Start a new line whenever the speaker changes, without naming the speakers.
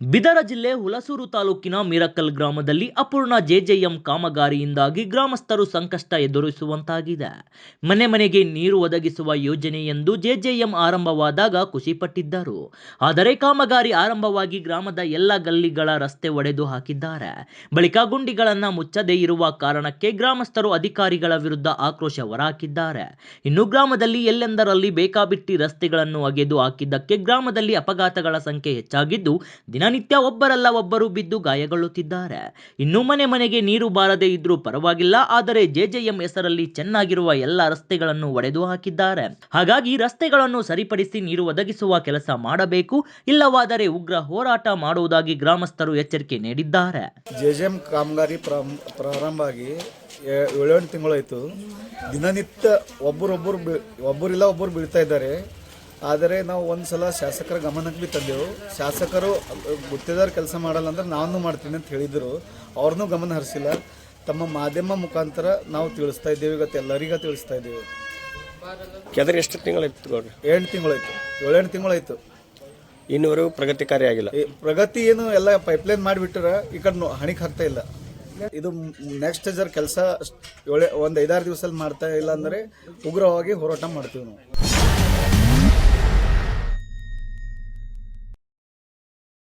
ಬಿದರ ಜಿಲ್ಲೆ ಹುಲಸೂರು ತಾಲೂಕಿನ ಮಿರಕಲ್ ಗ್ರಾಮದಲ್ಲಿ ಅಪೂರ್ಣ ಜೆಜೆಎಂ ಕಾಮಗಾರಿಯಿಂದಾಗಿ ಗ್ರಾಮಸ್ಥರು ಸಂಕಷ್ಟ ಎದುರಿಸುವಂತಾಗಿದೆ. ಮನೆ ಮನೆಗೆ ನೀರು ಒದಗಿಸುವ ಯೋಜನೆ ಎಂದು ಜೆಜೆಎಂ ಆರಂಭವಾದಾಗ ಖುಷಿಪಟ್ಟಿದ್ದರು. ಆದರೆ ಕಾಮಗಾರಿ ಆರಂಭವಾಗಿ ಗ್ರಾಮದ ಎಲ್ಲ ಗಲ್ಲಿಗಳ ರಸ್ತೆ ಒಡೆದು ಹಾಕಿದ್ದಾರೆ. ಬಳಿಕ ಗುಂಡಿಗಳನ್ನು ಮುಚ್ಚದೇ ಇರುವ ಕಾರಣಕ್ಕೆ ಗ್ರಾಮಸ್ಥರು ಅಧಿಕಾರಿಗಳ ವಿರುದ್ಧ ಆಕ್ರೋಶ ಹೊರಹಾಕಿದ್ದಾರೆ. ಇನ್ನು ಗ್ರಾಮದಲ್ಲಿ ಎಲ್ಲೆಂದರಲ್ಲಿ ಬೇಕಾಬಿಟ್ಟಿ ರಸ್ತೆಗಳನ್ನು ಅಗೆದು ಹಾಕಿದ್ದಕ್ಕೆ ಗ್ರಾಮದಲ್ಲಿ ಅಪಘಾತಗಳ ಸಂಖ್ಯೆ ಹೆಚ್ಚಾಗಿದ್ದು ದಿನನಿತ್ಯ ಒಬ್ಬರಲ್ಲ ಒಬ್ಬರು ಬಿದ್ದು ಗಾಯಗೊಳ್ಳುತ್ತಿದ್ದಾರೆ. ಇನ್ನು ಮನೆ ಮನೆಗೆ ನೀರು ಬಾರದೇ ಇದ್ರೂ ಪರವಾಗಿಲ್ಲ, ಆದರೆ ಜೆಜೆಎಂ ಹೆಸರಲ್ಲಿ ಚೆನ್ನಾಗಿರುವ ಎಲ್ಲ ರಸ್ತೆಗಳನ್ನು ಒಡೆದು ಹಾಕಿದ್ದಾರೆ. ಹಾಗಾಗಿ ರಸ್ತೆಗಳನ್ನು ಸರಿಪಡಿಸಿ ನೀರು ಒದಗಿಸುವ ಕೆಲಸ ಮಾಡಬೇಕು, ಇಲ್ಲವಾದರೆ ಉಗ್ರ ಹೋರಾಟ ಮಾಡುವುದಾಗಿ ಗ್ರಾಮಸ್ಥರು ಎಚ್ಚರಿಕೆ ನೀಡಿದ್ದಾರೆ.
ಜೆ ಜೆ ಎಂ ಕಾಮಗಾರಿ ಪ್ರಾರಂಭ ಆಗಿ ಏಳೆಂಟು ತಿಂಗಳಾಯಿತು. ದಿನನಿತ್ಯ ಒಬ್ಬರೊಬ್ಬರು ಒಬ್ಬರಿಲ್ಲ ಒಬ್ಬರು ಬೀಳ್ತಾ ಇದ್ದಾರೆ. ಆದರೆ ನಾವು ಒಂದು ಸಲ ಶಾಸಕರ ಗಮನಕ್ಕೆ ಬಿ ತಂದೆವು. ಶಾಸಕರು ಗುತ್ತಿದಾರ ಕೆಲಸ ಮಾಡಲ್ಲ ಅಂದ್ರೆ ನಾನು ಮಾಡ್ತೀನಿ ಅಂತ ಹೇಳಿದರು. ಅವ್ರನ್ನೂ ಗಮನ ಹರಿಸಿಲ್ಲ. ತಮ್ಮ ಮಾಧ್ಯಮ ಮುಖಾಂತರ ನಾವು ತಿಳಿಸ್ತಾ ಇದ್ದೇವೆ ಇವತ್ತು ಎಲ್ಲರಿಗ ತಿಳಿಸ್ತಾ ಇದ್ದೇವೆ.
ಕೆದರ್ ಎಷ್ಟು ತಿಂಗಳಾಯ್ತು ಗೌಡ್ರಿ?
ಎಂಟು ತಿಂಗಳಾಯ್ತು. ಏಳೆಂಟು ತಿಂಗಳಾಯ್ತು.
ಇನ್ನೂವರೆಗೂ ಪ್ರಗತಿ ಕಾರ್ಯ ಆಗಿಲ್ಲ
ಈ ಪ್ರಗತಿ ಏನು ಎಲ್ಲ ಪೈಪ್ಲೈನ್ ಮಾಡಿಬಿಟ್ರ ಈ ಕಡೆ ನೋ- ಹಣಿಗೆ ಹಾಕ್ತಾ ಇಲ್ಲ. ಇದು ನೆಕ್ಸ್ಟ್ ಜರ್ ಕೆಲಸ ಒಂದು ಐದಾರು ದಿವಸದಲ್ಲಿ ಮಾಡ್ತಾ ಇಲ್ಲ ಅಂದರೆ ಉಗ್ರವಾಗಿ ಹೋರಾಟ ಮಾಡ್ತೀವಿ ನಾವು.